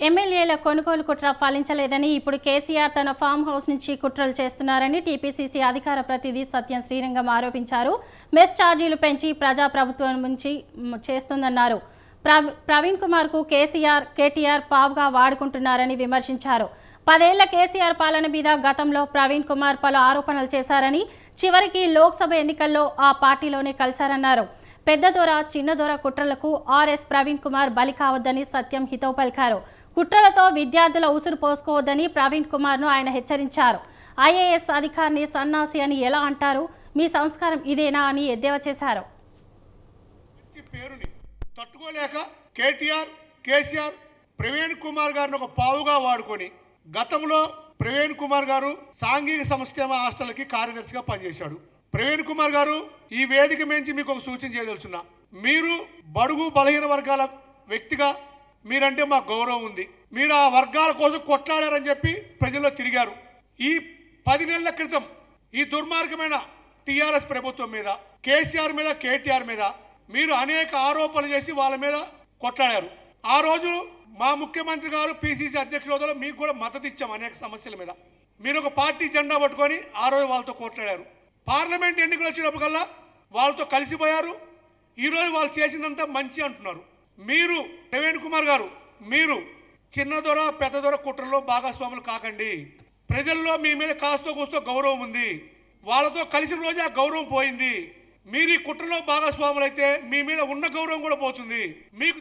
ఎమ్మెల్యేల కొనుగోలు కుట్ర ఫలించలేదని ఇప్పుడు కేసీఆర్ తన ఫామ్ హౌస్ నుంచి కుట్రలు చేస్తున్నారని టీపీసీసీ అధికార ప్రతినిధి సత్యం శ్రీరంగం ఆరోపించారు. మెస్ ఛార్జీలు పెంచి ప్రజాప్రభుత్వం నుంచి చేస్తుందన్నారు. ప్రవ్- ప్రవీణ్ కుమార్కు కేసీఆర్ కేటీఆర్ పావుగా వాడుకుంటున్నారని విమర్శించారు. పదేళ్ళ కేసీఆర్ పాలన మీద గతంలో ప్రవీణ్ కుమార్ పలు ఆరోపణలు చేశారని చివరికి లోక్సభ ఎన్నికల్లో ఆ పార్టీలోనే కలిశారన్నారు. పెద్ద దొర చిన్న దొర కుట్రలకు ఆర్ఎస్ ప్రవీణ్ కుమార్ బలి కావద్దని సత్యం హితవు పలికారు. కుట్రలతో విద్యార్థుల ఉసురు పోసుకోవద్దని ప్రవీణ్ కుమార్ను ఆయన హెచ్చరించారు. ఐఏఎస్ అధికారిని సన్నాసి అని ఎలా అంటారు? మీ సంస్కారం ఇదేనా అని ఎద్దేవా చేశారు. పేరుని తట్టుకోలేక కేటీఆర్ కేసీఆర్ ప్రవీణ్ కుమార్ గారిని ఒక పావుగా వాడుకొని గతంలో ప్రవీణ్ కుమార్ గారు సాంఘిక సంక్షేమ హాస్టల్కి కార్యదర్శిగా పనిచేశాడు. ప్రవీణ్ కుమార్ గారు ఈ వేదిక మించి మీకు ఒక సూచన చేయదలుచున్నా. మీరు బడుగు బలహీన వర్గాల వ్యక్తిగా మీరంటే మా గౌరవం ఉంది. మీరు ఆ వర్గాల కోసం కొట్లాడారని చెప్పి ప్రజల్లో తిరిగారు. ఈ పది నెలల క్రితం ఈ దుర్మార్గమైన టీఆర్ఎస్ ప్రభుత్వం మీద కేసీఆర్ మీద కేటీఆర్ మీద మీరు అనేక ఆరోపణలు చేసి వాళ్ళ మీద కొట్లాడారు. ఆ రోజు మా ముఖ్యమంత్రి గారు పిసిసి అధ్యక్షుల హోదాలో మీకు కూడా మద్దతు ఇచ్చాం అనేక సమస్యల మీద. మీరు ఒక పార్టీ జెండా పట్టుకొని ఆ రోజు వాళ్ళతో కొట్లాడారు. పార్లమెంట్ ఎన్నికలు వచ్చినప్పటికల్లా వాళ్ళతో కలిసిపోయారు. ఈరోజు వాళ్ళు చేసిందంతా మంచి అంటున్నారు. మీరు ప్రవీణ్ కుమార్ గారు మీరు చిన్న దొర పెద్ద దొర కుట్రలో భాగస్వాములు కాకండి. ప్రజల్లో మీ మీద కాస్తో కూస్తో గౌరవం ఉంది. వాళ్ళతో కలిసిన రోజే ఆ గౌరవం పోయింది. మీరు ఈ కుట్రలో భాగస్వాములు అయితే మీ మీద ఉన్న గౌరవం కూడా పోతుంది. మీకు